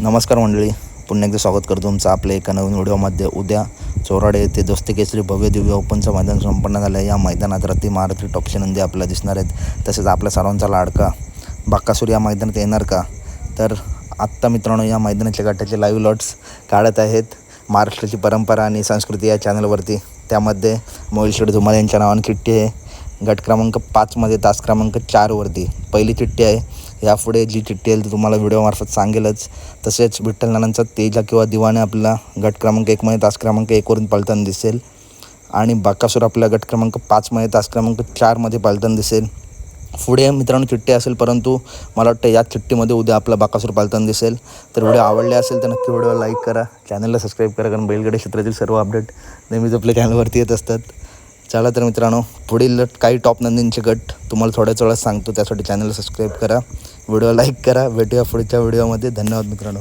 नमस्कार मंडळी. पुन्हा एकदा स्वागत करतो तुमचं आपल्या एका नवीन व्हिडिओमध्ये. उद्या चोराडे येथे दोस्ती केसरी भव्य दिव्य ओपनचं मैदान संपन्न झालं आहे या मैदानात रती मारुती टॉपशी नंदी आपल्याला दिसणार आहेत. तसेच आपल्या सर्वांचा लाडका बाक्कासूर या मैदानात येणार का? तर आत्ता मित्रांनो या मैदानाच्या गटाचे लाईव्ह लॉट्स काढत आहेत. महाराष्ट्राची परंपरा आणि संस्कृती या चॅनलवरती त्यामध्ये मोहिलशेठ धुमाल यांच्या नावाने चिठ्ठी आहे. गट क्रमांक पाचमध्ये तास क्रमांक चारवरती. पहिली चिठ्ठी आहे. यापुढे जी चिठ्ठी येईल ती तुम्हाला व्हिडिओमार्फत सांगेलच. तसेच विठ्ठल नानांचा तेजा किंवा दिवाने आपला गट क्रमांक एकमध्ये तास क्रमांक एकवरून पालताना दिसेल. आणि बाकासूर आपल्या गट क्रमांक पाचमध्ये तास क्रमांक चारमध्ये पालताना दिसेल. पुढे मित्रांनो चिठ्ठी असेल परंतु मला वाटतं या चिठ्ठीमध्ये उद्या आपला बाकासूर पालताना दिसेल. तर व्हिडिओ आवडले असेल तर नक्की व्हिडिओ लाईक करा. चॅनलला सबस्क्राईब करा कारण बैलगाडी क्षेत्रातील सर्व अपडेट नेहमीच आपल्या चॅनलवरती येत असतात. चला तर मित्रांनो पुढील काही टॉप नंदींचे गट तुम्हाला थोड्याच वेळात सांगतो. त्यासाठी चॅनलला सबस्क्राईब करा. व्हिडिओ लाईक करा. भेटूया पुढच्या व्हिडिओमध्ये. धन्यवाद मित्रांनो.